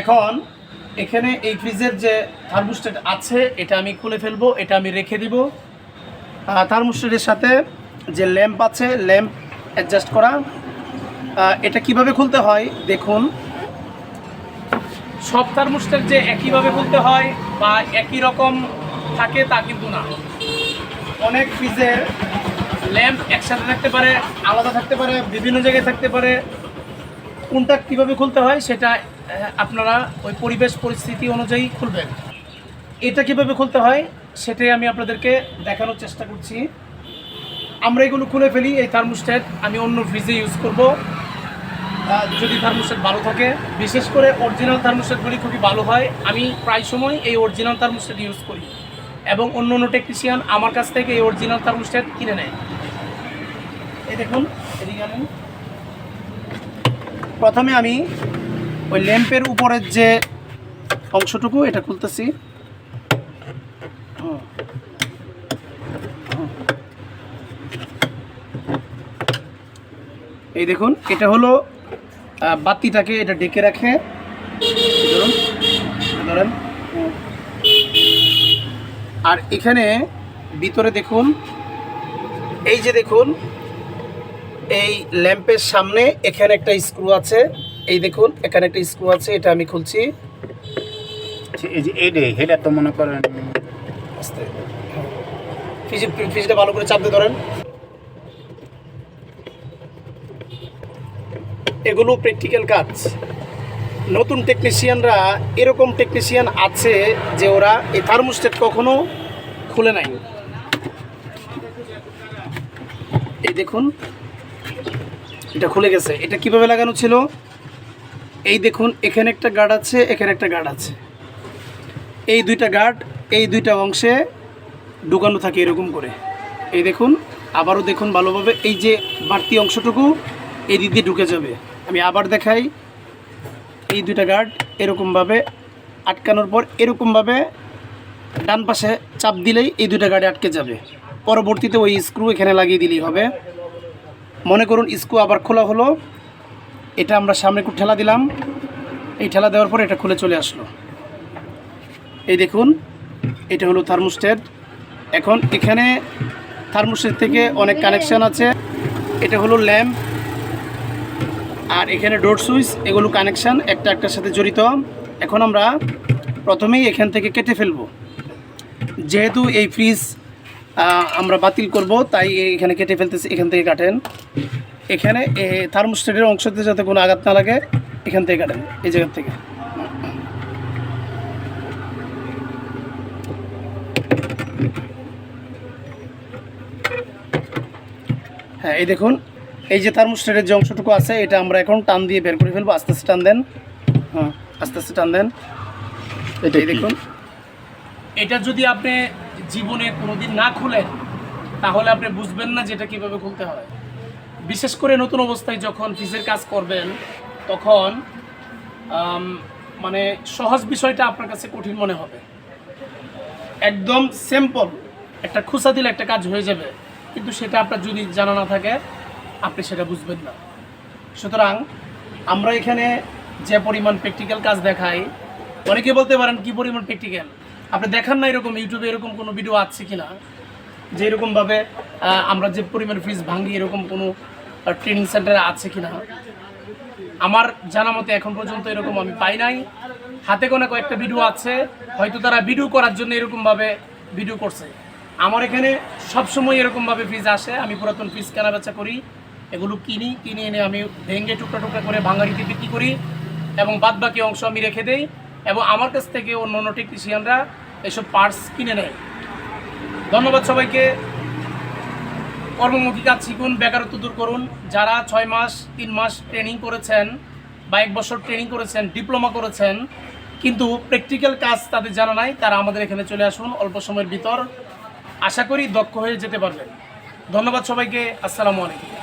এখন এখানে এই ফ্রিজের যে থার্মোস্টেট আছে এটা আমি খুলে ফেলব এটা আমি রেখে দিব। থার্মোস্টেটের সাথে যে ল্যাম্প আছে ল্যাম্প অ্যাডজাস্ট করা এটা কীভাবে খুলতে হয় দেখুন। সব থার্মোস্টেট যে একইভাবে খুলতে হয় বা একই রকম থাকে তা কিন্তু না। অনেক ফ্রিজের ল্যাম্প একসাথে থাকতে পারে আলাদা থাকতে পারে বিভিন্ন জায়গায় থাকতে পারে। কোনটা কীভাবে খুলতে হয় সেটা আপনারা ওই পরিবেশ পরিস্থিতি অনুযায়ী খুলবেন। এটা কীভাবে খুলতে হয়, সেটাই আমি আপনাদেরকে দেখানোর চেষ্টা করছি। আমরা এগুলো খুলে ফেলি, এই থার্মোস্ট্যাট আমি অন্য ফ্রিজে ইউজ করব। যদি থার্মোস্ট্যাট ভালো থাকে, বিশেষ করে অরিজিনাল থার্মোস্ট্যাটগুলি খুবই ভালো হয়, আমি প্রায় সময় এই অরিজিনাল থার্মোস্ট্যাট ইউজ করি। এবং অন্য অন্য টেকনিশিয়ান আমার কাছ থেকে এই অরিজিনাল থার্মোস্ট্যাট কিনে নেয়। এই দেখুন, এদিকে। প্রথমে আমি ওই ল্যাম্পের উপরের যে অংশটুকু, এটা খুলতেছি। এই দেখুন, এটা হলো বাতিটাকে এটা ডেকে রাখে। ধরেন আর এখানে ভিতরে দেখুন, এই যে দেখুন, এই ল্যাম্পের সামনে এখানে একটা স্ক্রু আছে। এই দেখুন এখানে একটা স্ক্রু আছে এটা আমি খুলছি। এই যে এই এটা তো মনে করেন আস্তে। ফ্রিজ ফ্রিজটা ভালো করে চাপ দিয়ে ধরেন। এগুলো প্র্যাকটিক্যাল কাজ। নতুন টেকনিশিয়ানরা এরকম টেকনিশিয়ান আছে যে ওরা এই থার্মোস্টেট কখনো খুলে নাই। এই দেখুন এটা খুলে গেছে। এটা কীভাবে লাগানো ছিল? এই দেখুন, এখানে একটা গার্ড আছে, এখানে একটা গার্ড আছে। এই দুইটা গার্ড, এই দুইটা অংশে ঢুকানো থাকে এরকম করে। এই দেখুন, আবারও দেখুন ভালোভাবে, এই যে বাড়তি অংশটুকু এই দিক দিয়ে ঢুকে যাবে। আমি আবার দেখাই, এই দুইটা গার্ড এরকমভাবে আটকানোর পর এরকমভাবে ডান পাশে চাপ দিলেই এই দুইটা গার্ডে আটকে যাবে। পরবর্তীতে ওই স্ক্রু এখানে লাগিয়ে দিলেই হবে। মনে করুন স্ক্রু আবার খোলা হলো এটা আমরা সামনে একটু ঠেলা দিলাম। এই ঠেলা দেওয়ার পর এটা খুলে চলে আসলো। এই দেখুন, এটা হলো থার্মোস্টেট। এখন এখানে থার্মোস্টেট থেকে অনেক কানেকশান আছে। এটা হলো ল্যাম্প। আর এখানে ডোর সুইচ, এগুলো কানেকশান একটা একটার সাথে জড়িত। এখন আমরা প্রথমেই এখান থেকে কেটে ফেলব। যেহেতু এই ফ্রিজ আমরা বাতিল করব, তাই এখানে কেটে ফেলতেছি, এখান থেকে কাটেন। এখানে থার্মোস্টেটের অংশতে যাতে কোনো আঘাত না লাগে এখান থেকে কাটেন এই জায়গা থেকে। হ্যাঁ এই দেখুন এই যে থার্মোস্টেটের যে অংশটুকু আছে এটা আমরা এখন টান দিয়ে বের করে ফেলব আস্তে আস্তে টান দেন। হ্যাঁ আস্তে আস্তে টান দেন। এটা এই দেখুন। এটা যদি আপনি জীবনে কোনোদিন না খুলেন তাহলে আপনি বুঝবেন না যে এটা কীভাবে খুলতে হয়। বিশেষ করে নতুন অবস্থায় যখন ফিজের কাজ করবেন, তখন মানে সহজ বিষয়টা আপনার কাছে কঠিন মনে হবে। একদম সিম্পল একটা খুসা দিলে একটা কাজ হয়ে যাবে, কিন্তু সেটা আপনার যদি জানা না থাকে, আপনি সেটা বুঝবেন না। সুতরাং আমরা এখানে যে পরিমাণ প্র্যাকটিক্যাল কাজ দেখাই, অনেকে বলতে পারেন, কি পরিমাণ প্র্যাকটিক্যাল আপনি দেখান না এরকম ইউটিউবে এরকম কোনো ভিডিও আছে কি না যে এরকমভাবে আমরা যে পরিমাণ ফ্রিজ ভাঙি এরকম কোনো ট্রেনিং সেন্টারে আছে কি না আমার জানা মতে এখন পর্যন্ত এরকম আমি পাই নাই। হাতে গোনা কয়েকটা ভিডিও আছে, হয়তো তারা ভিডিও করার জন্য এরকমভাবে ভিডিও করছে। আমার এখানে সবসময় এরকমভাবে ফ্রিজ আসে। আমি পুরাতন ফ্রিজ কেনা বেচা করি, এগুলো কিনি, কিনে এনে আমি ভেঙে টুকরা টুকরা করে ভাঙাড়িতে বিক্রি করি এবং বাদ বাকি অংশ আমি রেখে দেই এবং আমার কাছ থেকে অন্য অন্য টেকনিশিয়ানরা এসব পার্টস কিনে নেয়। ধন্যবাদ সবাইকে। কর্মমুখী কাজ শিখুন, বেকারত্ব দূর করুন। যারা ছয় মাস, তিন মাস ট্রেনিং করেছেন বা এক বছর ট্রেনিং করেছেন ডিপ্লোমা করেছেন, কিন্তু প্র্যাকটিক্যাল কাজ তাদের জানা নাই, তারা আমাদের এখানে চলে আসুন, অল্প সময়ের ভিতর। আশা করি দক্ষ হয়ে যেতে পারবেন। ধন্যবাদ সবাইকে, আসসালামু আলাইকুম।